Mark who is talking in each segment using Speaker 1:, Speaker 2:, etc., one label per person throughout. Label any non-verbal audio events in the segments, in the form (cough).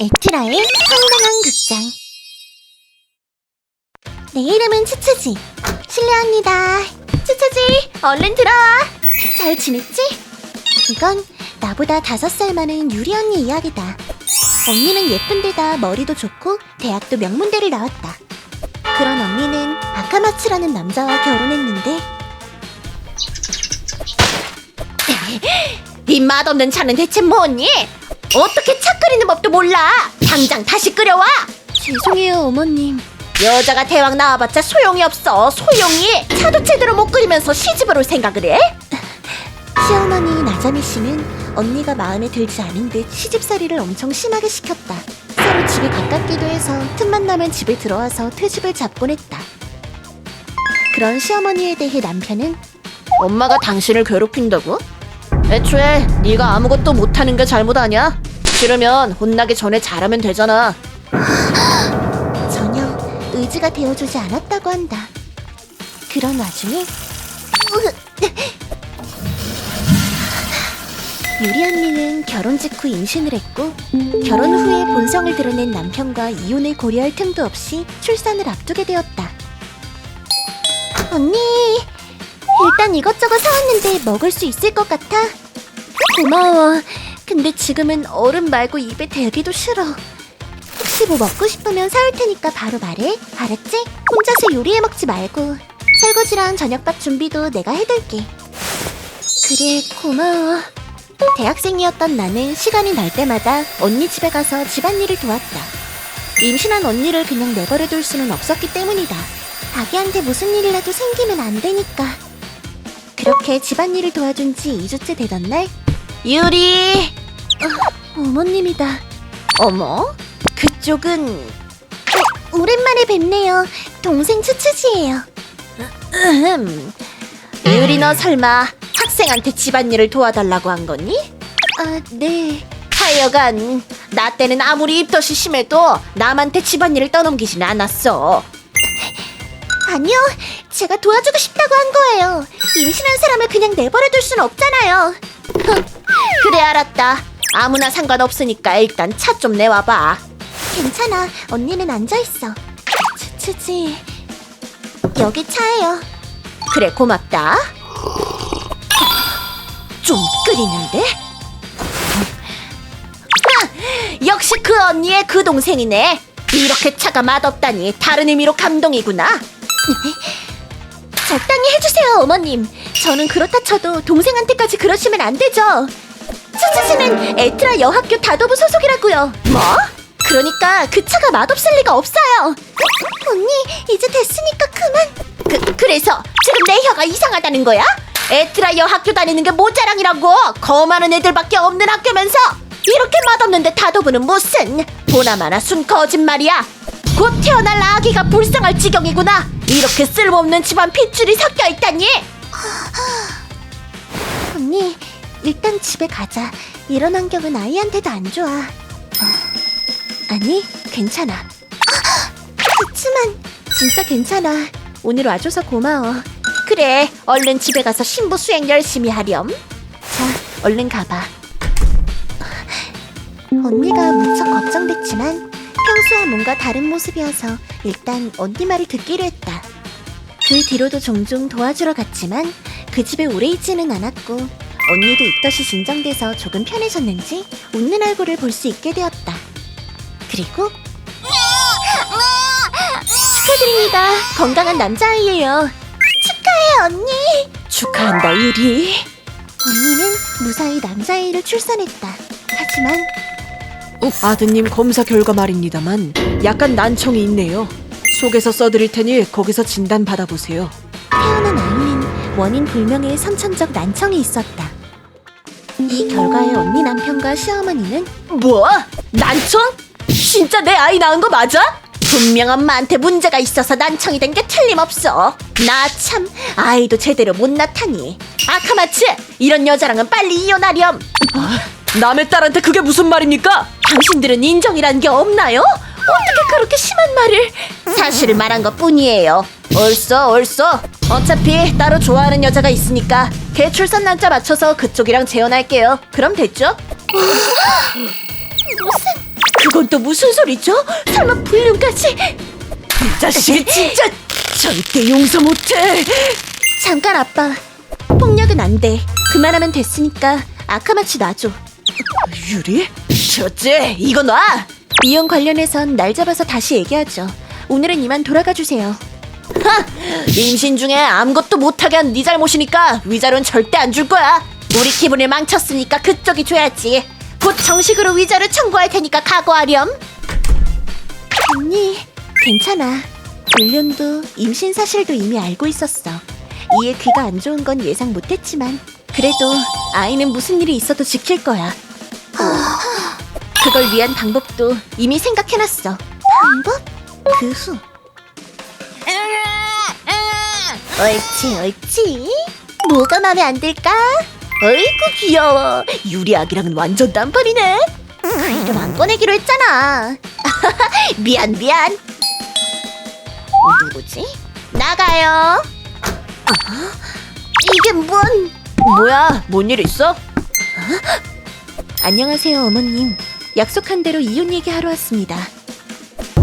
Speaker 1: 에트라의 황당한 극장. 내 이름은 츠츠지. 실례합니다. 츠츠지 얼른 들어와 잘 지냈지? 이건 나보다 다섯 살 많은 유리 언니 이야기다. 언니는 예쁜데다 머리도 좋고 대학도 명문대를 나왔다. 그런 언니는 아카마츠라는 남자와 결혼했는데. 이 (laughs) 맛없는 차는 대체 뭐니? 어떻게 차 끓이는 법도 몰라? 당장 다시 끓여와! 죄송해요, 어머님. 여자가 대왕 나와봤자 소용이 없어, 소용이! 차도 제대로 못 끓이면서 시집을 올 생각을 해? 시어머니 나자미 씨는 언니가 마음에 들지 않은 듯 시집살이를 엄청 심하게 시켰다. 서로 집이 가깝기도 해서 틈만 나면 집에 들어와서 트집을 잡곤 했다. 그런 시어머니에 대해 남편은 엄마가 당신을 괴롭힌다고? 애초에 네가 아무것도 못하는 게 잘못 아니야? 싫으면 혼나기 전에 잘하면 되잖아. 전혀 의지가 되어주지 않았다고 한다. 그런 와중에 유리 언니는 결혼 직후 임신을 했고 결혼 후에 본성을 드러낸 남편과 이혼을 고려할 틈도 없이 출산을 앞두게 되었다. 언니, 일단 이것저것 사왔는데 먹을 수 있을 것 같아? 고마워. 근데 지금은 얼음 말고 입에 대기도 싫어. 혹시 뭐 먹고 싶으면 사올 테니까 바로 말해. 알았지? 혼자서 요리해 먹지 말고. 설거지랑 저녁밥 준비도 내가 해둘게. 그래, 고마워. 대학생이었던 나는 시간이 날 때마다 언니 집에 가서 집안일을 도왔다. 임신한 언니를 그냥 내버려 둘 수는 없었기 때문이다. 자기한테 무슨 일이라도 생기면 안 되니까. 그렇게 집안일을 도와준 지 2주째 되던 날 유리 어, 어머님이다 어머? 그쪽은 어, 오랜만에 뵙네요 동생 츠츠지예요 음, 유리 너 설마 학생한테 집안일을 도와달라고 한 거니? 아 네 하여간 나 때는 아무리 입덧이 심해도 남한테 집안일을 떠넘기진 않았어 아니요, 제가 도와주고 싶다고 한 거예요. 임신한 사람을 그냥 내버려둘 순 없잖아요. (laughs) 그래 알았다. 아무나 상관없으니까 일단 차 좀 내와봐. 괜찮아, 언니는 앉아 있어. 츠츠지, 여기 차예요. 그래 고맙다. (gasps) 좀 끓이는데? 아, 역시 그 언니의 그 동생이네. 이렇게 차가 맛없다니 다른 의미로 감동이구나. (laughs) 적당히 해주세요, 어머님. 저는 그렇다 쳐도 동생한테까지 그러시면 안 되죠. 츠츠즈는 에트라 여학교 다도부 소속이라고요. 뭐? 그러니까 그 차가 맛없을 리가 없어요. 언니, 이제 됐으니까 그만. 그, 그래서 지금 내 혀가 이상하다는 거야? 에트라 여학교 다니는 게 모자랑이라고. 거만한 애들밖에 없는 학교면서 이렇게 맛없는데 다도부는 무슨 보나마나 순 거짓말이야. 곧 태어날 아기가 불쌍할 지경이구나. 이렇게 쓸모없는 집안 핏줄이 섞여 있다니. 언니, 일단 집에 가자. 이런 환경은 아이한테도 안 좋아. 어, 아니, 괜찮아. 그치만 진짜 괜찮아. 오늘 와줘서 고마워. 그래, 얼른 집에 가서 신부 수행 열심히 하렴. 자, 얼른 가봐. 언니가 무척 걱정됐지만 평소와 뭔가 다른 모습이어서 일단 언니 말을 듣기로 했다. 그 뒤로도 종종 도와주러 갔지만 그 집에 오래 있지는 않았고 언니도 입덧이 진정돼서 조금 편해졌는지 웃는 얼굴을 볼 수 있게 되었다. 그리고 축하드립니다. 건강한 남자아이예요. 축하해 언니. 축하한다 유리. 언니는 무사히 남자아이를 출산했다. 하지만
Speaker 2: 아드님 검사 결과 말입니다만 약간 난청이 있네요. 속에서 써드릴 테니 거기서 진단 받아보세요.
Speaker 1: 태어난 아이는 원인 불명의 선천적 난청이 있었다. 이 결과에 언니 남편과 시어머니는
Speaker 2: 뭐? 난청? 진짜 내 아이 낳은 거 맞아?
Speaker 1: 분명 엄마한테 문제가 있어서 난청이 된 게 틀림없어. 나 참 아이도 제대로 못 낳다니. 아카마츠 이런 여자랑은 빨리 이혼하렴.
Speaker 2: 남의 딸한테 그게 무슨 말입니까?
Speaker 1: 당신들은 인정이란 게 없나요? 어떻게 그렇게 심한 말을? 사실을 말한 것 뿐이에요. 옳소, 옳소. 어차피 따로 좋아하는 여자가 있으니까 걔 출산 날짜 맞춰서 그쪽이랑 재혼할게요. 그럼 됐죠? (gasps) 무슨?
Speaker 2: 그건 또 무슨 소리죠? 설마 불륜까지? 이 자식이 (laughs) 진짜 절대 용서 못해.
Speaker 1: 잠깐 아빠. 폭력은 안 돼. 그만하면 됐으니까 아카마치 놔줘.
Speaker 2: 유리? 첫째, 이거 놔.
Speaker 1: 이혼 관련해선 날 잡아서 다시 얘기하죠. 오늘은 이만 돌아가 주세요.
Speaker 2: 하! 임신 중에 아무것도 못하게 한 네 잘못이니까 위자료는 절대 안 줄 거야.
Speaker 1: 우리 기분을 망쳤으니까 그쪽이 줘야지. 곧 정식으로 위자료 청구할 테니까 각오하렴. 언니, 괜찮아. 불륜도 임신 사실도 이미 알고 있었어. 이에 귀가 안 좋은 건 예상 못했지만 그래도 아이는 무슨 일이 있어도 지킬 거야. 그걸 위한 방법도 이미 생각해놨어. 방법? 그 후. 옳지, 옳지. 뭐가 마음에 안 들까? 어이구 귀여워. 유리 아기랑은 완전 단판이네. 이름 안 꺼내기로 했잖아. (laughs) 미안 미안. 누구지? 나가요. 아, 이게 뭔?
Speaker 2: 뭐야? 뭔 일 있어?
Speaker 1: 안녕하세요 어머님. 약속한 대로 이혼 얘기하러 왔습니다.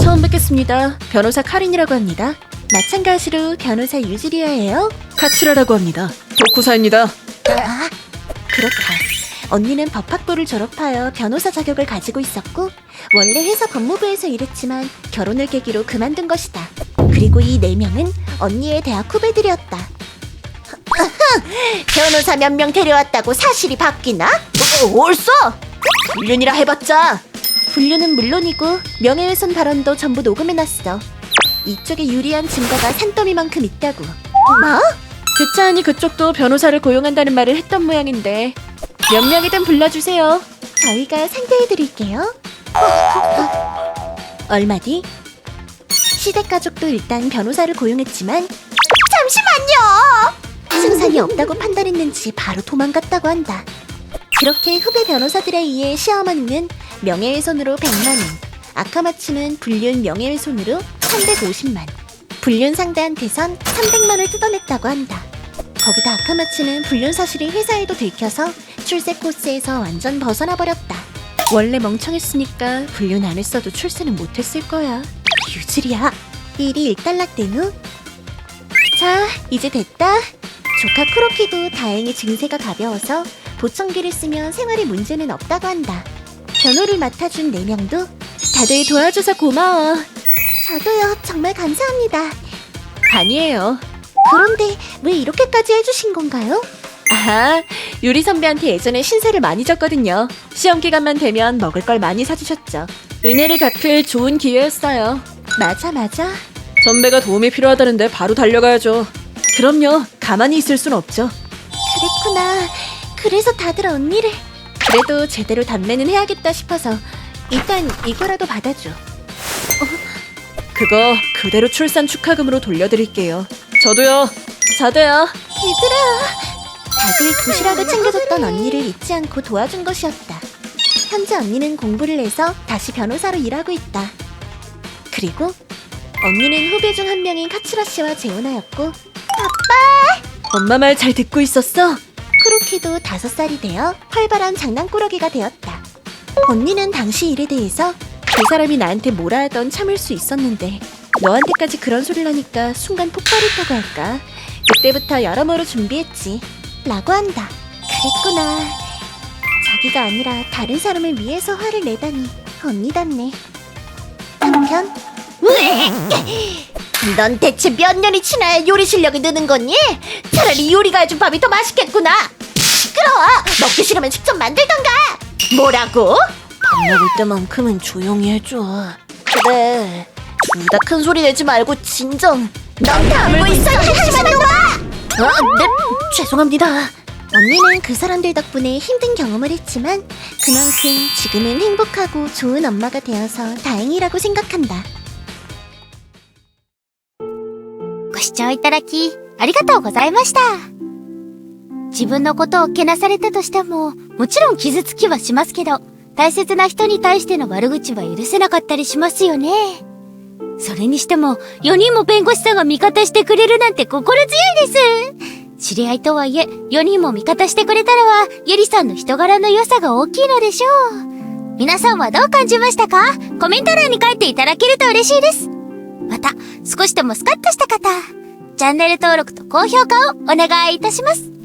Speaker 2: 처음 뵙겠습니다. 변호사 카린이라고 합니다.
Speaker 1: 마찬가지로 변호사 유지리아예요.
Speaker 2: 카츠라라고 합니다. 도쿠사입니다.
Speaker 1: 아, 그렇다. 언니는 법학부를 졸업하여 변호사 자격을 가지고 있었고 원래 회사 법무부에서 일했지만 결혼을 계기로 그만둔 것이다. 그리고 이 네 명은 언니의 대학 후배들이었다. 변호사 몇 명 데려왔다고 사실이 바뀌나?
Speaker 2: 어, 옳소! 불륜이라 해봤자
Speaker 1: 분류는 물론이고 명예훼손 발언도 전부 녹음해놨어. 이쪽에 유리한 증거가 산더미만큼 있다고. 뭐?
Speaker 2: 듣자 하니 그쪽도 변호사를 고용한다는 말을 했던 모양인데 몇 명이든 불러주세요.
Speaker 1: 저희가 상대해드릴게요. 얼마 뒤? 시댁 가족도 일단 변호사를 고용했지만 잠시만요! 승산이 없다고 판단했는지 바로 도망갔다고 한다. 그렇게 후배 변호사들에 의해 시어머니는 명예훼손으로 100만원, 아카마츠는 불륜 명예훼손으로 350만, 불륜 상대한테선 300만을 뜯어냈다고 한다. 거기다 아카마츠는 불륜 사실이 회사에도 들켜서 출세 코스에서 완전 벗어나 버렸다. 원래 멍청했으니까 불륜 안 했어도 출세는 못했을 거야. 유질이야. 일이 일단락 된 후. 자, 이제 됐다. 조카 크로키도 다행히 증세가 가벼워서 보청기를 쓰면 생활에 문제는 없다고 한다. 변호를 맡아준 네 명도
Speaker 2: 다들 도와줘서 고마워.
Speaker 1: 저도요 정말 감사합니다.
Speaker 2: 아니에요.
Speaker 1: 그런데 왜 이렇게까지 해주신 건가요?
Speaker 2: 아하, 유리 선배한테 예전에 신세를 많이 졌거든요. 시험 기간만 되면 먹을 걸 많이 사주셨죠. 은혜를 갚을 좋은 기회였어요.
Speaker 1: 맞아 맞아.
Speaker 2: 선배가 도움이 필요하다는데 바로 달려가야죠. 그럼요, 가만히 있을 순 없죠.
Speaker 1: 그랬구나. 그래서 다들 언니를 그래도 제대로 단매는 해야겠다 싶어서 일단 이거라도 받아줘.
Speaker 2: 그거 그대로 출산 축하금으로 돌려드릴게요. 저도요. 저도요.
Speaker 1: 얘들아. 다들 도시락을 챙겨줬던 언니를 잊지 않고 도와준 것이었다. 현재 언니는 공부를 해서 다시 변호사로 일하고 있다. 그리고 언니는 후배 중 한 명인 카츠라 씨와 재혼하였고
Speaker 2: 엄마 말 잘 듣고 있었어?
Speaker 1: 크로키도 다섯 살이 되어 활발한 장난꾸러기가 되었다. 언니는 당시 일에 대해서 그 사람이 나한테 뭐라 하던 참을 수 있었는데 너한테까지 그런 소리를 하니까 순간 폭발했다고 할까? 그때부터 여러모로 준비했지. 라고 한다. 그랬구나. 자기가 아니라 다른 사람을 위해서 화를 내다니 언니답네. 한편 넌 대체 몇 년이 지나야 요리 실력이 느는 거니? 차라리 요리가 해준 밥이 더 맛있겠구나. 시끄러워. 먹기 싫으면 직접 만들던가. 뭐라고? 밥 먹을 때만큼은 조용히 해줘. 그래. 둘 다 큰 소리 내지 말고 진정. 넌 다물고 있어, 한심한 놈아! 어, 네, 죄송합니다. 언니는 그 사람들 덕분에 힘든 경험을 했지만 그만큼 지금은 행복하고 좋은 엄마가 되어서 다행이라고 생각한다.
Speaker 3: ご視聴いただき、ありがとうございました。自分のことをけなされたとしても、もちろん傷つきはしますけど、大切な人に対しての悪口は許せなかったりしますよね。それにしても、4人も弁護士さんが味方してくれるなんて心強いです。知り合いとはいえ、4人も味方してくれたらは、ゆりさんの人柄の良さが大きいのでしょう。皆さんはどう感じましたか？コメント欄に書いていただけると嬉しいです。また、少しでもスカッとした方、チャンネル登録と高評価をお願いいたします。